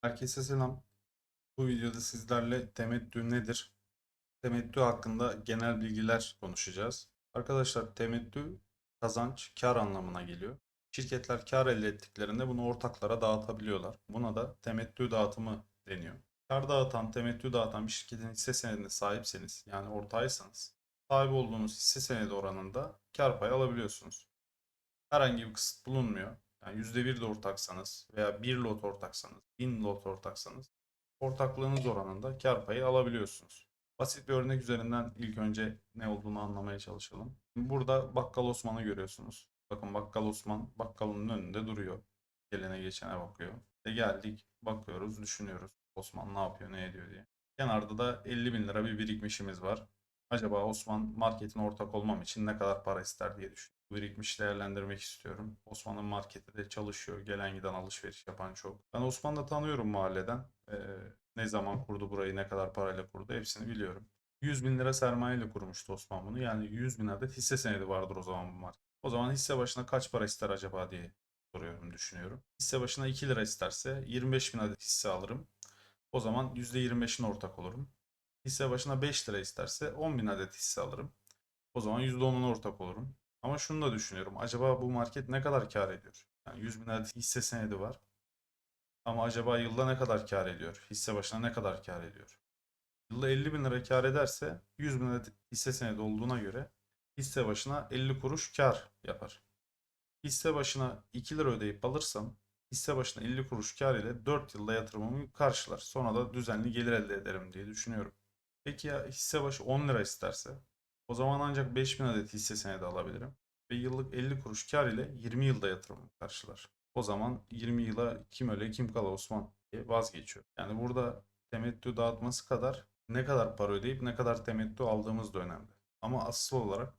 Herkese selam. Bu videoda sizlerle temettü nedir? Temettü hakkında genel bilgiler konuşacağız. Arkadaşlar temettü kazanç, kar anlamına geliyor. Şirketler kar elde ettiklerinde bunu ortaklara dağıtabiliyorlar. Buna da temettü dağıtımı deniyor. Kar dağıtan, temettü dağıtan bir şirketin hisse senedine sahipseniz, yani ortağıysanız, sahip olduğunuz hisse senedi oranında kar payı alabiliyorsunuz. Herhangi bir kısıt bulunmuyor. Yani %1 de ortaksanız veya 1 lot ortaksanız, 1000 lot ortaksanız ortaklığınız oranında kar payı alabiliyorsunuz. Basit bir örnek üzerinden ilk önce ne olduğunu anlamaya çalışalım. Burada Bakkal Osman'ı görüyorsunuz. Bakın Bakkal Osman bakkalının önünde duruyor. Gelene geçene bakıyor. E geldik bakıyoruz düşünüyoruz. Osman ne yapıyor ne ediyor diye. Kenarda da 50 bin lira bir birikmişimiz var. Acaba Osman marketin ortak olmam için ne kadar para ister diye düşünüyorum. Birikmiş değerlendirmek istiyorum. Osman'ın markette de çalışıyor. Gelen giden alışveriş yapan çok. Ben Osman'ı da tanıyorum mahalleden. Ee, ne zaman kurdu burayı, ne kadar parayla kurdu hepsini biliyorum. 100 bin lira sermayeyle kurmuştu Osman bunu. Yani 100 bin adet hisse senedi vardır o zaman bu market. O zaman hisse başına kaç para ister acaba diye soruyorum, düşünüyorum. Hisse başına 2 lira isterse 25 bin adet hisse alırım. O zaman %25'in ortak olurum. Hisse başına 5 lira isterse 10 bin adet hisse alırım. O zaman %10'un ortak olurum. Ama şunu da düşünüyorum. Acaba bu market ne kadar kar ediyor? Yani 100 bin adet hisse senedi var. Ama acaba yılda ne kadar kar ediyor? Hisse başına ne kadar kar ediyor? Yılda 50 bin lira kar ederse 100 bin adet hisse senedi olduğuna göre hisse başına 50 kuruş kar yapar. Hisse başına 2 lira ödeyip alırsam hisse başına 50 kuruş kar ile 4 yılda yatırımımı karşılar. Sonra da düzenli gelir elde ederim diye düşünüyorum. Peki ya hisse başı 10 lira isterse? O zaman ancak 5000 adet hisse senedi alabilirim. Ve yıllık 50 kuruş kar ile 20 yılda yatırımımı karşılar. O zaman 20 yıla kim öle kim kala Osman diye vazgeçiyor. Yani burada temettü dağıtması kadar ne kadar para ödeyip ne kadar temettü aldığımız da önemli. Ama asıl olarak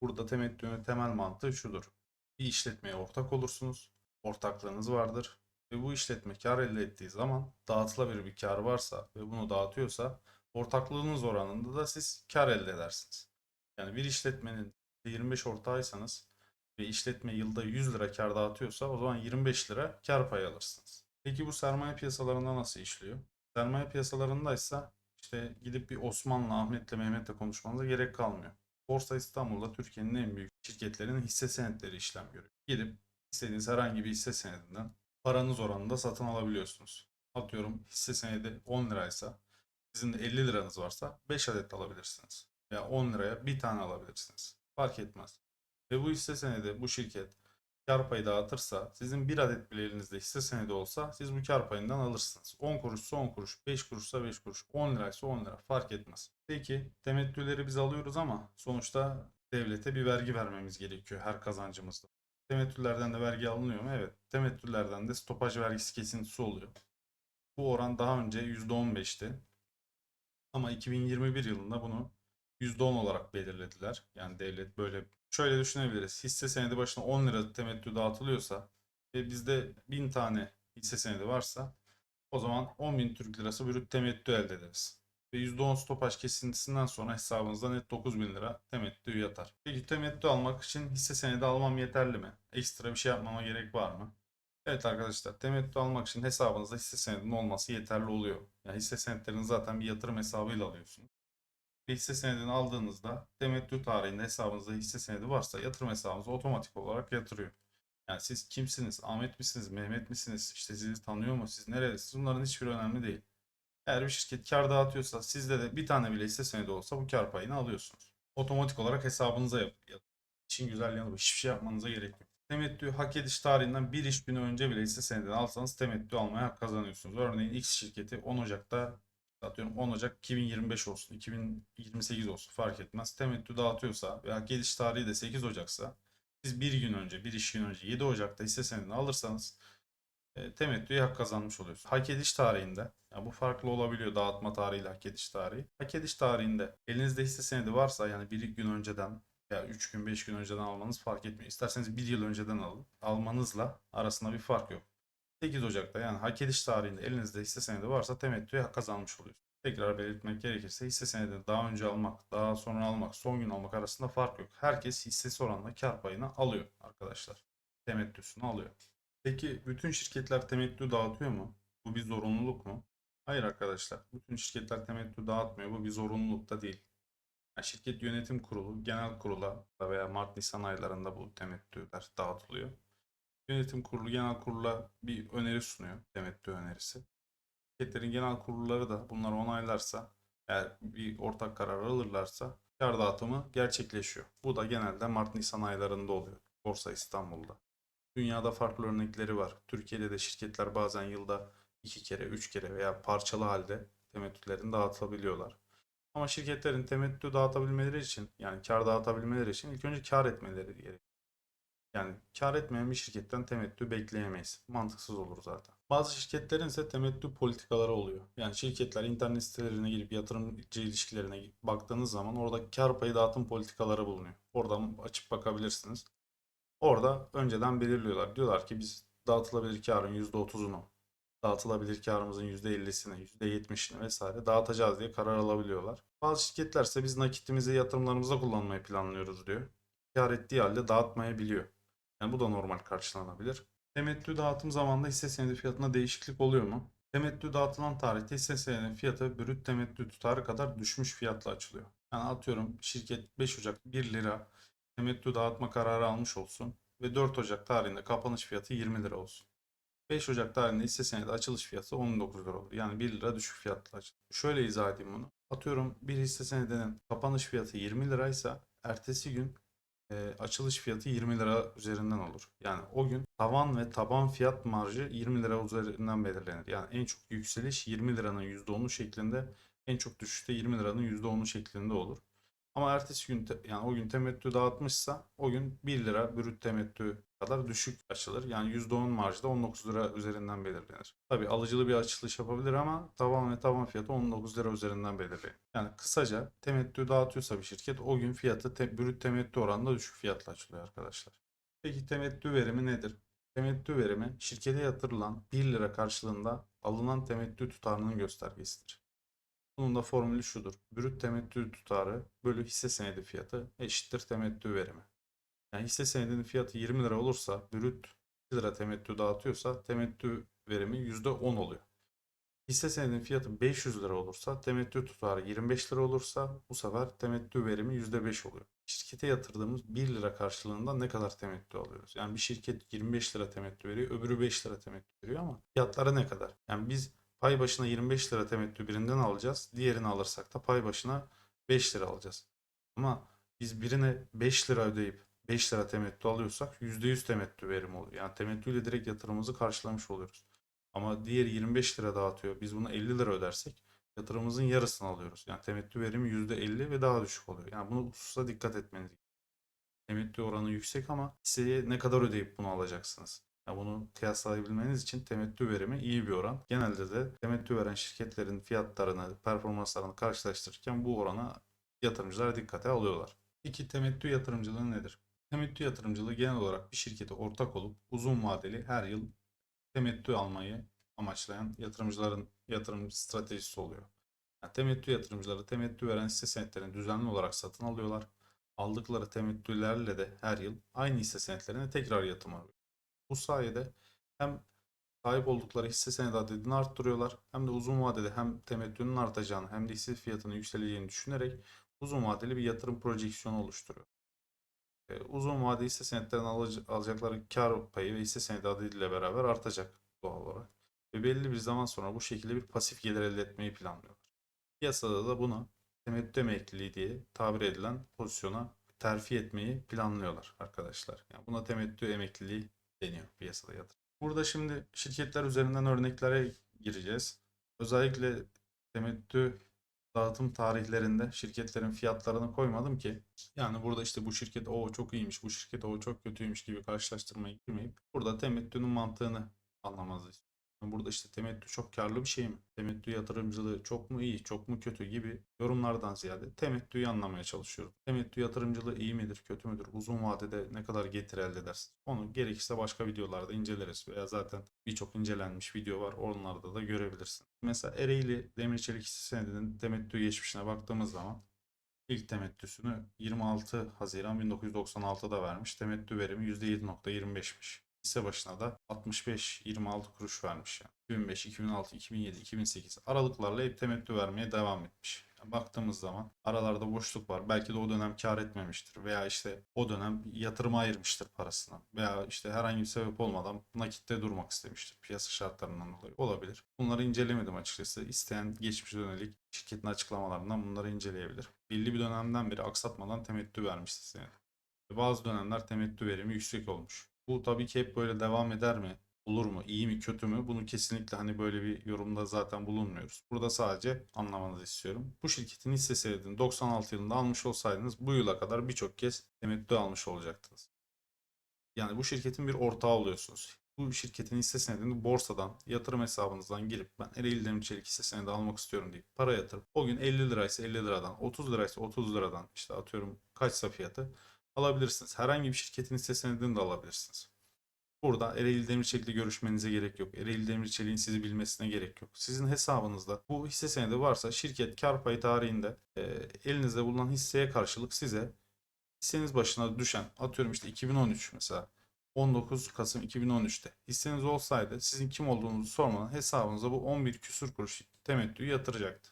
burada temettünün temel mantığı şudur. Bir işletmeye ortak olursunuz. Ortaklığınız vardır. Ve bu işletme kar elde ettiği zaman dağıtılabilir bir kar varsa ve bunu dağıtıyorsa ortaklığınız oranında da siz kar elde edersiniz. Yani bir işletmenin 25 ortağıysanız ve işletme yılda 100 lira kar dağıtıyorsa o zaman 25 lira kar payı alırsınız. Peki bu sermaye piyasalarında nasıl işliyor? Sermaye piyasalarındaysa işte gidip bir Osman'la, Ahmet'le, Mehmet'le konuşmanıza gerek kalmıyor. Borsa İstanbul'da Türkiye'nin en büyük şirketlerinin hisse senetleri işlem görüyor. Gidip istediğiniz herhangi bir hisse senedinden paranız oranında satın alabiliyorsunuz. Atıyorum hisse senedi 10 liraysa sizin de 50 liranız varsa 5 adet alabilirsiniz. Ya 10 liraya bir tane alabilirsiniz. Fark etmez. Ve bu hisse senedi bu şirket kar payı dağıtırsa sizin bir adet bile elinizde hisse senedi olsa siz bu kar payından alırsınız. 10 kuruşsa 10 kuruş, 5 kuruşsa 5 kuruş, 10 liraysa 10 lira fark etmez. Peki temettüleri biz alıyoruz ama sonuçta devlete bir vergi vermemiz gerekiyor her kazancımızda. Temettülerden de vergi alınıyor mu? Evet. Temettülerden de stopaj vergisi kesintisi oluyor. Bu oran daha önce %15'ti. Ama 2021 yılında bunu %10 olarak belirlediler. Yani devlet böyle şöyle düşünebiliriz. Hisse senedi başına 10 lira temettü dağıtılıyorsa ve bizde 1000 tane hisse senedi varsa o zaman 10.000 Türk lirası brüt temettü elde ederiz. Ve %10 stopaj kesintisinden sonra hesabınızda net 9000 lira temettü yatar. Peki temettü almak için hisse senedi almam yeterli mi? Ekstra bir şey yapmama gerek var mı? Evet arkadaşlar temettü almak için hesabınızda hisse senedinin olması yeterli oluyor. Yani hisse senetlerini zaten bir yatırım hesabıyla alıyorsunuz. Bir hisse senedini aldığınızda temettü tarihinde hesabınızda hisse senedi varsa yatırım hesabınıza otomatik olarak yatırıyor. Yani siz kimsiniz? Ahmet misiniz? Mehmet misiniz? İşte sizi tanıyor mu? Siz nerelisiniz? Bunların hiçbiri önemli değil. Eğer bir şirket kar dağıtıyorsa sizde de bir tane bile hisse senedi olsa bu kar payını alıyorsunuz. Otomatik olarak hesabınıza yap. İşin güzel yanı bu. Hiçbir şey yapmanıza gerek yok. Temettü hak ediş tarihinden bir iş günü önce bile hisse senedini alsanız temettü almaya kazanıyorsunuz. Örneğin X şirketi 10 Ocak'ta atıyorum 10 Ocak 2025 olsun, 2028 olsun fark etmez. Temettü dağıtıyorsa ve hak ediş tarihi de 8 Ocak'sa siz bir gün önce, bir iş gün önce 7 Ocak'ta hisse senedini alırsanız e, temettüye hak kazanmış oluyorsunuz. Hak ediş tarihinde, yani bu farklı olabiliyor dağıtma tarihiyle hak ediş tarihi. Hak ediş tarihinde elinizde hisse senedi varsa yani bir gün önceden ya 3 gün 5 gün önceden almanız fark etmiyor. İsterseniz 1 yıl önceden alın. Almanızla arasında bir fark yok. 8 Ocak'ta yani hak ediş tarihinde elinizde hisse senedi varsa temettüye kazanmış oluyorsunuz. Tekrar belirtmek gerekirse hisse senedini daha önce almak, daha sonra almak, son gün almak arasında fark yok. Herkes hissesi oranla kar payını alıyor arkadaşlar. Temettüsünü alıyor. Peki bütün şirketler temettü dağıtıyor mu? Bu bir zorunluluk mu? Hayır arkadaşlar. Bütün şirketler temettü dağıtmıyor. Bu bir zorunluluk da değil. Yani şirket yönetim kurulu, genel kurula veya Mart-Nisan aylarında bu temettüler dağıtılıyor. Yönetim kurulu genel kurula bir öneri sunuyor. Temettü önerisi. Şirketlerin genel kurulları da bunları onaylarsa eğer bir ortak karar alırlarsa kar dağıtımı gerçekleşiyor. Bu da genelde Mart-Nisan aylarında oluyor. Borsa İstanbul'da. Dünyada farklı örnekleri var. Türkiye'de de şirketler bazen yılda iki kere, üç kere veya parçalı halde temettülerini dağıtabiliyorlar. Ama şirketlerin temettü dağıtabilmeleri için yani kar dağıtabilmeleri için ilk önce kar etmeleri gerekiyor. Yani kar etmeyen bir şirketten temettü bekleyemeyiz. Mantıksız olur zaten. Bazı şirketlerin ise temettü politikaları oluyor. Yani şirketler internet sitelerine girip yatırımcı ilişkilerine baktığınız zaman orada kar payı dağıtım politikaları bulunuyor. Oradan açıp bakabilirsiniz. Orada önceden belirliyorlar. Diyorlar ki biz dağıtılabilir karın %30'unu, dağıtılabilir karımızın %50'sini, %70'ini vesaire dağıtacağız diye karar alabiliyorlar. Bazı şirketler ise biz nakitimizi yatırımlarımıza kullanmayı planlıyoruz diyor. Kar ettiği halde dağıtmayabiliyor. Yani bu da normal karşılanabilir. Temettü dağıtım zamanında hisse senedi fiyatına değişiklik oluyor mu? Temettü dağıtılan tarihte hisse senedi fiyatı brüt temettü tutarı kadar düşmüş fiyatla açılıyor. Yani atıyorum şirket 5 Ocak 1 lira temettü dağıtma kararı almış olsun ve 4 Ocak tarihinde kapanış fiyatı 20 lira olsun. 5 Ocak tarihinde hisse senedi açılış fiyatı 19 lira olur. Yani 1 lira düşük fiyatla açılıyor. Şöyle izah edeyim bunu. Atıyorum bir hisse senedinin kapanış fiyatı 20 liraysa ertesi gün e, açılış fiyatı 20 lira üzerinden olur. Yani o gün tavan ve taban fiyat marjı 20 lira üzerinden belirlenir. Yani en çok yükseliş 20 liranın %10'u şeklinde, en çok düşüşte 20 liranın %10'u şeklinde olur. Ama ertesi gün yani o gün temettü dağıtmışsa o gün 1 lira brüt temettü kadar düşük açılır. Yani %10 marjda 19 lira üzerinden belirlenir. Tabi alıcılı bir açılış yapabilir ama tavan ve taban fiyatı 19 lira üzerinden belirlenir. Yani kısaca temettü dağıtıyorsa bir şirket o gün fiyatı te, brüt temettü oranında düşük fiyatla açılıyor arkadaşlar. Peki temettü verimi nedir? Temettü verimi şirkete yatırılan 1 lira karşılığında alınan temettü tutarının göstergesidir. Bunun da formülü şudur. Brüt temettü tutarı bölü hisse senedi fiyatı eşittir temettü verimi. Yani hisse senedinin fiyatı 20 lira olursa brüt 1 lira temettü dağıtıyorsa temettü verimi %10 oluyor. Hisse senedinin fiyatı 500 lira olursa temettü tutarı 25 lira olursa bu sefer temettü verimi %5 oluyor. Şirkete yatırdığımız 1 lira karşılığında ne kadar temettü alıyoruz? Yani bir şirket 25 lira temettü veriyor, öbürü 5 lira temettü veriyor ama fiyatları ne kadar? Yani biz pay başına 25 lira temettü birinden alacağız. Diğerini alırsak da pay başına 5 lira alacağız. Ama biz birine 5 lira ödeyip 5 lira temettü alıyorsak %100 temettü verimi oluyor. Yani temettüyle direkt yatırımımızı karşılamış oluyoruz. Ama diğeri 25 lira dağıtıyor. Biz bunu 50 lira ödersek yatırımımızın yarısını alıyoruz. Yani temettü verimi %50 ve daha düşük oluyor. Yani bunu hususa dikkat etmeniz gerekiyor. Temettü oranı yüksek ama hisseye ne kadar ödeyip bunu alacaksınız? Ya bunu kıyaslayabilmeniz için temettü verimi iyi bir oran. Genelde de temettü veren şirketlerin fiyatlarını, performanslarını karşılaştırırken bu orana yatırımcılar dikkate alıyorlar. Peki temettü yatırımcılığı nedir? Temettü yatırımcılığı genel olarak bir şirkete ortak olup uzun vadeli her yıl temettü almayı amaçlayan yatırımcıların yatırım stratejisi oluyor. Yani temettü yatırımcıları temettü veren hisse senetlerini düzenli olarak satın alıyorlar. Aldıkları temettülerle de her yıl aynı hisse senetlerine tekrar yatırım alıyor. Bu sayede hem sahip oldukları hisse senedi adedini arttırıyorlar hem de uzun vadede hem temettünün artacağını hem de hisse fiyatının yükseleceğini düşünerek uzun vadeli bir yatırım projeksiyonu oluşturuyor. Ee, uzun vade hisse senetlerinin alacakları kar payı ve hisse senedi adediyle beraber artacak doğal olarak. Ve belli bir zaman sonra bu şekilde bir pasif gelir elde etmeyi planlıyorlar. Piyasada da buna temettü emekliliği diye tabir edilen pozisyona terfi etmeyi planlıyorlar arkadaşlar. Yani buna temettü emekliliği deniyor piyasada yatırım. Burada şimdi şirketler üzerinden örneklere gireceğiz. Özellikle temettü dağıtım tarihlerinde şirketlerin fiyatlarını koymadım ki yani burada işte bu şirket o çok iyiymiş, bu şirket o çok kötüymüş gibi karşılaştırmaya girmeyip burada temettünün mantığını anlamanızı. Burada işte temettü çok karlı bir şey mi? Temettü yatırımcılığı çok mu iyi, çok mu kötü gibi yorumlardan ziyade temettüyü anlamaya çalışıyorum. Temettü yatırımcılığı iyi midir, kötü müdür? Uzun vadede ne kadar getir elde edersiniz? Onu gerekirse başka videolarda inceleriz veya zaten birçok incelenmiş video var. Onlarda da görebilirsin. Mesela Ereğli Demir Çelik senedinin temettü geçmişine baktığımız zaman ilk temettüsünü 26 Haziran 1996'da vermiş. Temettü verimi %7.25'miş. hisse başına da 65-26 kuruş vermiş yani. 2005, 2006, 2007, 2008 aralıklarla hep temettü vermeye devam etmiş. Yani baktığımız zaman aralarda boşluk var. Belki de o dönem kar etmemiştir veya işte o dönem yatırıma ayırmıştır parasını veya işte herhangi bir sebep olmadan nakitte durmak istemiştir. Piyasa şartlarından dolayı olabilir. Bunları incelemedim açıkçası. İsteyen geçmişe dönelik şirketin açıklamalarından bunları inceleyebilir. Belli bir dönemden beri aksatmadan temettü vermişti senedi. Bazı dönemler temettü verimi yüksek olmuş. Bu tabii ki hep böyle devam eder mi? Olur mu? iyi mi? Kötü mü? Bunu kesinlikle hani böyle bir yorumda zaten bulunmuyoruz. Burada sadece anlamanızı istiyorum. Bu şirketin hisse senedini 96 yılında almış olsaydınız bu yıla kadar birçok kez temettü almış olacaktınız. Yani bu şirketin bir ortağı oluyorsunuz. Bu şirketin hisse senedini borsadan, yatırım hesabınızdan girip ben Ereğli Demir Çelik hisse senedi almak istiyorum deyip para yatırıp o gün 50 liraysa 50 liradan, 30 liraysa 30 liradan işte atıyorum kaçsa fiyatı alabilirsiniz. Herhangi bir şirketin hisse senedini de alabilirsiniz. Burada Ereğli Demirçelik'le görüşmenize gerek yok. Ereğli Demirçelik'in sizi bilmesine gerek yok. Sizin hesabınızda bu hisse senedi varsa şirket kar payı tarihinde e, elinizde bulunan hisseye karşılık size hisseniz başına düşen atıyorum işte 2013 mesela 19 Kasım 2013'te hisseniz olsaydı sizin kim olduğunuzu sormadan hesabınıza bu 11 küsür kuruş temettüyü yatıracaktı.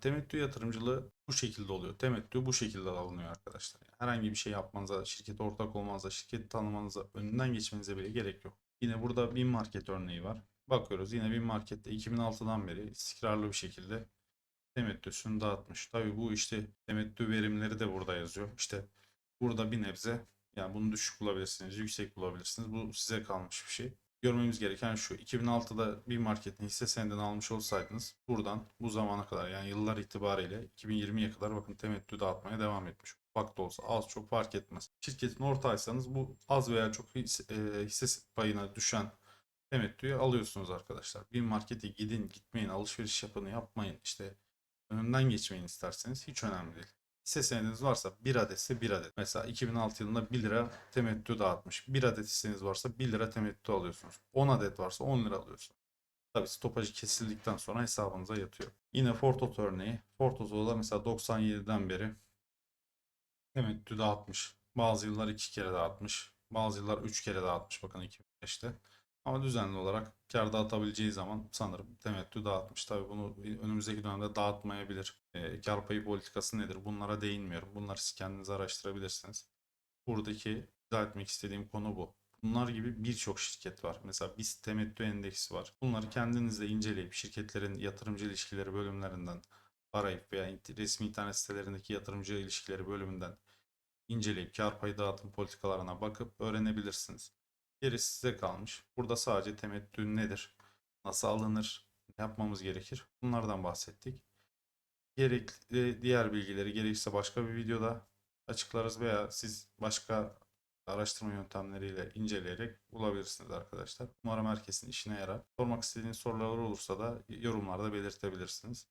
Temettü yatırımcılığı bu şekilde oluyor. Temettü bu şekilde alınıyor arkadaşlar. Yani herhangi bir şey yapmanıza, şirkete ortak olmanıza, şirketi tanımanıza, önünden geçmenize bile gerek yok. Yine burada bin market örneği var. Bakıyoruz yine bin markette 2006'dan beri istikrarlı bir şekilde temettüsünü dağıtmış. Tabii bu işte temettü verimleri de burada yazıyor. İşte burada bir nebze yani bunu düşük bulabilirsiniz, yüksek bulabilirsiniz. Bu size kalmış bir şey. Görmemiz gereken şu. 2006'da bir marketin hisse senedini almış olsaydınız buradan bu zamana kadar yani yıllar itibariyle 2020'ye kadar bakın temettü dağıtmaya devam etmiş. Ufak da olsa az çok fark etmez. Şirketin ortağıysanız bu az veya çok hisse, e, hisse payına düşen temettüyü alıyorsunuz arkadaşlar. Bir markete gidin gitmeyin alışveriş yapın yapmayın işte önünden geçmeyin isterseniz hiç önemli değil. Hisse senediniz varsa 1 adetse 1 adet. Mesela 2006 yılında 1 lira temettü dağıtmış. 1 adet hisseniz varsa 1 lira temettü alıyorsunuz. 10 adet varsa 10 lira alıyorsunuz. Tabii stopajı kesildikten sonra hesabınıza yatıyor. Yine Fortot örneği. Fortot'da mesela 97'den beri temettü dağıtmış. Bazı yıllar 2 kere dağıtmış. Bazı yıllar 3 kere dağıtmış bakın 2005'te. Ama düzenli olarak kar dağıtabileceği zaman sanırım temettü dağıtmış. Tabii bunu önümüzdeki dönemde dağıtmayabilir. E, kar payı politikası nedir? Bunlara değinmiyorum. Bunları siz kendiniz araştırabilirsiniz. Buradaki düzeltmek istediğim konu bu. Bunlar gibi birçok şirket var. Mesela BIST temettü endeksi var. Bunları kendinizde inceleyip şirketlerin yatırımcı ilişkileri bölümlerinden arayıp veya resmi internet sitelerindeki yatırımcı ilişkileri bölümünden inceleyip kar payı dağıtım politikalarına bakıp öğrenebilirsiniz. Gerisi size kalmış. Burada sadece temettü nedir? Nasıl alınır? Ne yapmamız gerekir? Bunlardan bahsettik. Gerekli diğer bilgileri gerekirse başka bir videoda açıklarız veya siz başka araştırma yöntemleriyle inceleyerek bulabilirsiniz arkadaşlar. Umarım herkesin işine yarar. Sormak istediğiniz sorular olursa da yorumlarda belirtebilirsiniz.